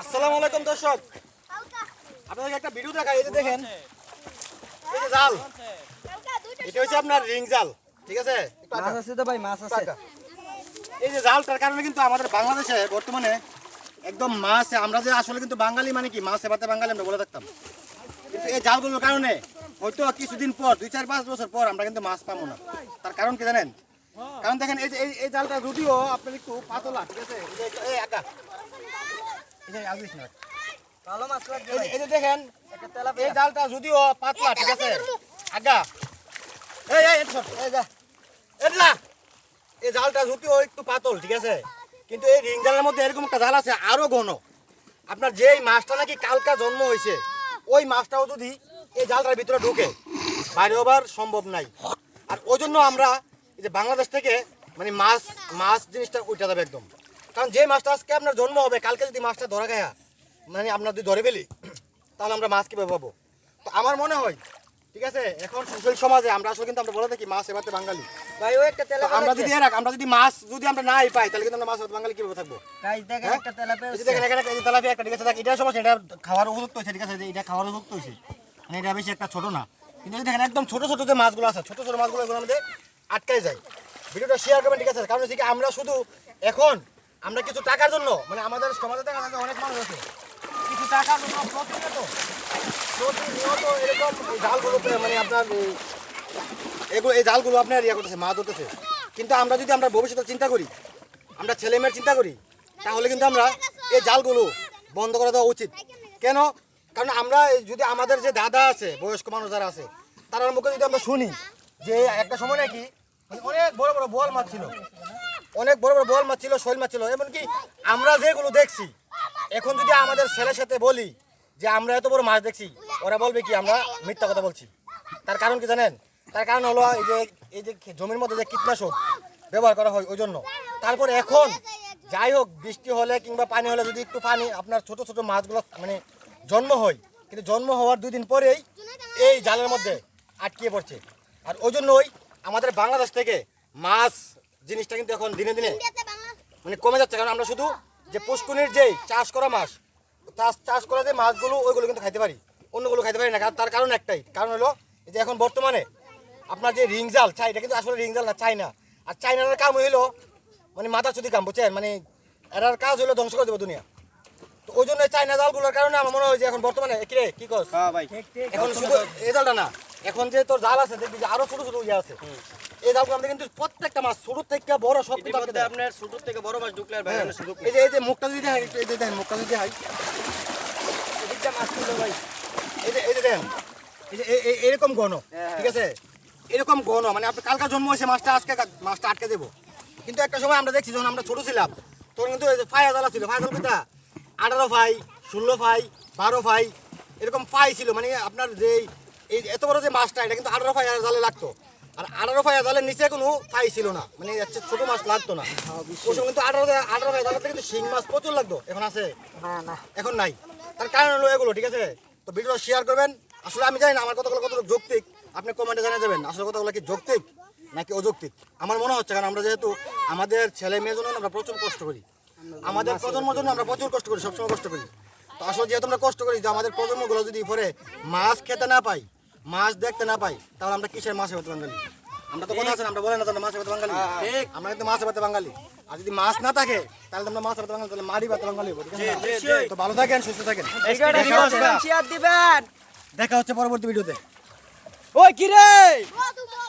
আসসালামু আলাইকুম দর্শক। আপনাদেরকে একটা ভিডিও দেখাই এই যে দেখেন। এই যে জাল। এটা হচ্ছে আপনার রিং জাল ঠিক আছে? মাছ আছে তো ভাই মাছ আছে। এই যে জালটার কারণে কিন্তু আমাদের বাংলাদেশে বর্তমানে একদম মাছ আমরা যে আসলে কিন্তু বাঙালি মানে কি মাছ এবাতে বাঙালি আমরা বলে থাকতাম। কিন্তু এই জালগুলোর কারণে হয়তো কিছুদিন পর দুই চার পাঁচ বছর পর আমরা কিন্তু মাছ পাবো না। তার কারণ কি জানেন? কারণ দেখেন এই যে এই- এই জালটা যদিও আপনার একটু পাতলা ঠিক আছে? এই একা এই যে আগুলিস না। ভালো মাছ লাগবে এই যে- দেখেন এই জালটা যদিও পাতলা ঠিক আছে? আগা এই এই এই যা। এডলা এই জালটা যদিও একটু পাতল ঠিক আছে? কিন্তু এই রিং জালের মধ্যে এরকম একটা জাল আছে আরও ঘন। আপনার যেই মাছটা নাকি কালকা জন্ম হয়েছে ওই মাছটাও যদি এই জালটার ভিতরে ঢুকে বাইরে হবার সম্ভব নাই। আর ওই জন্য আমরা এই যে বাংলাদেশ থেকে মানে মাছ মাছ জিনিসটা উঠে যাবে একদম। কারণ যে মাছটা আজকে আপনার জন্ম হবে কালকে যদি মাছটা ধরা খায়া মানে আমরা যদি ধরে ফেলি তাহলে আমরা মাছ কীভাবে পাবো? তো আমার মনে হয় ঠিক আছে এখন সুশীল সমাজে আমরা আসলে কিন্তু আমরা বলে থাকি মাছ এবারে বাঙালি। ভাই ওই একটা আমরা যদি আমরা যদি মাছ যদি আমরা নাই পাই তাহলে কিন্তু আমরা মাছ বাঙালি কীভাবে থাকব? গাইস দেখেন হ্যাঁ? একটা তেলাপিয়া দেখেন এখানে তেলাপিয়া একটা ঠিক আছে এটার সমস্যা এটা খাওয়ার উপযুক্ত হয়েছে ঠিক আছে এটা খাওয়ার উপযুক্ত হয়েছে। মানে এটা বেশি একটা ছোট না। কিন্তু দেখেন একদম ছোট ছোট যে মাছগুলো আছে ছোট ছোট মাছগুলো এগুলো আমাদের আটকায় যায়। ভিডিওটা শেয়ার করবেন, ঠিক আছে? কারণ হচ্ছে আমরা শুধু এখন, আমরা কিছু টাকার জন্য মানে আমাদের সমাজে দেখা যায় অনেক মানুষ আছে। কিছু টাকার জন্য প্রতিনিয়ত প্রতিনিয়ত এরকম জালগুলো মানে আপনার এগুলো এই জালগুলো আপনার ইয়ে করতেছে, মাছ ধরতেছে। কিন্তু আমরা যদি আমরা ভবিষ্যতে চিন্তা করি, আমরা ছেলে মেয়ের চিন্তা করি, তাহলে কিন্তু আমরা এই জালগুলো বন্ধ করে দেওয়া উচিত। কেন? কারণ আমরা যদি আমাদের যে দাদা আছে, বয়স্ক মানুষ যারা আছে তার মুখে যদি আমরা শুনি যে একটা সময় নাকি মানে অনেক বড় বড় বোয়াল মাছ ছিল অনেক বড় বড় বোয়াল মাছ ছিল শৈল মাছ ছিল এমনকি আমরা যেগুলো দেখছি, এখন যদি আমাদের ছেলের সাথে বলি যে আমরা এত বড় মাছ দেখছি, ওরা বলবে কি আমরা মিথ্যা কথা বলছি। তার কারণ কি জানেন? তার কারণ হলো এই যে এই যে জমির মধ্যে যে কীটনাশক ব্যবহার করা হয়, ওই জন্য। তারপর এখন যাই হোক, বৃষ্টি হলে কিংবা পানি হলে যদি একটু পানি, আপনার ছোট ছোট মাছগুলো মানে জন্ম হয়, কিন্তু জন্ম হওয়ার দুই দিন পরেই এই জালের মধ্যে আটকিয়ে পড়ছে। আর ওই জন্যই আমাদের বাংলাদেশ থেকে মাছ জিনিসটা কিন্তু এখন দিনে দিনে মানে কমে যাচ্ছে। কারণ আমরা শুধু যে পুষ্কুনির যেই চাষ করা মাছ চাষ চাষ করা যে মাছগুলো ওইগুলো কিন্তু খাইতে পারি। অন্যগুলো খাইতে পারি না। কারণ তার কারণ একটাই। কারণ হলো যে এখন বর্তমানে আপনার যে রিং জাল চাই এটা কিন্তু আসলে রিং জাল না চাইনা। আর চাইনার কাম হইল মানে মাথা চুদি কাম বুঝছেন? মানে এটার কাজ হলো ধ্বংস করে দেবো দুনিয়া। তো ওই জন্য চাইনা জালগুলোর কারণে আমার মনে হয় যে এখন বর্তমানে কিরে কি কস? হ্যাঁ ভাই। এখন শুধু এই জালটা না এখন যে তোর জাল আছে দেখবি যে আরও ছোট ছোট ইয়ে আছে। এই জালগুলো আমাদের কিন্তু প্রত্যেকটা মাছ ছোট থেকে বড় সব কিন্তু আটকে ইতিমধ্যে আপনার ছোট থেকে বড় মাছ ঢুকলে আর হ্যাঁ, বাইরে সুযোগ এই যে এই যে মুখটা যদি একটু এই যে দেখেন মুখটা যদি দেখাই। এদিকটা মাছ ছিল ভাই। এই যে এই যে দেখেন এই যে এ- এ- এরকম ঘন ঠিক আছে? এরকম ঘন মানে আপনি কালকা জন্ম হয়েছে মাছটা আজকে মাছটা আটকে দেবো। কিন্তু একটা সময় আমরা দেখছি যখন আমরা ছোট ছিলাম তখন কিন্তু এই যে ফাই জালা ছিল। ফাই জাল কোথা আঠারো ফাই ষোলো ফাই বারো ফাই এরকম ফাই ছিল। মানে আপনার যে এই এত বড় যে মাছটা এটা কিন্তু আঠারো ফাই জালে লাগতো। আর আঠারো ফাই জালের নিচে কোনো ফাই ছিল না। মানে চেয়ে ছোট মাছ লাগতো না। ওই সময় কিন্তু আঠারো আঠারো ফাই জালের কিন্তু শিং মাছ প্রচুর লাগতো। এখন আছে? এখন নাই। তার কারণ হলো এগুলো ঠিক আছে? তো ভিডিওটা শেয়ার করবেন। আসলে আমি জানি না আমার কথাগুলো কতগুলো যৌক্তিক। আপনি কমেন্টে জানিয়ে যাবেন আসলে কথাগুলো কি যৌক্তিক নাকি অযৌক্তিক? আমার মনে হচ্ছে কারণ আমরা যেহেতু আমাদের ছেলে মেয়ের জন্য আমরা প্রচুর কষ্ট করি। আমাদের প্রজন্মের জন্য আমরা প্রচুর কষ্ট করি সবসময় কষ্ট করি। তো আসলে যেহেতু আমরা কষ্ট করি যে আমাদের প্রজন্মগুলো যদি পরে মাছ খেতে না পাই মাছ দেখতে না পাই তাহলে আমরা কিসের মাছ হতে বাঙালি? আমরা তো কথা আছে আমরা বলে না তাহলে মাছ হতে বাঙালি। ঠিক। আমরা কিন্তু মাছ হতে বাঙালি। আর যদি মাছ না থাকে তাহলে তো আমরা মাছ হতে বাঙালি তাহলে মারি হতে বাঙালি হব, ঠিক আছে তো ভালো থাকেন সুস্থ থাকেন। দেখা হচ্ছে- শেয়ার দিবেন। দেখা হচ্ছে পরবর্তী ভিডিওতে। ওই কি রে? Bota o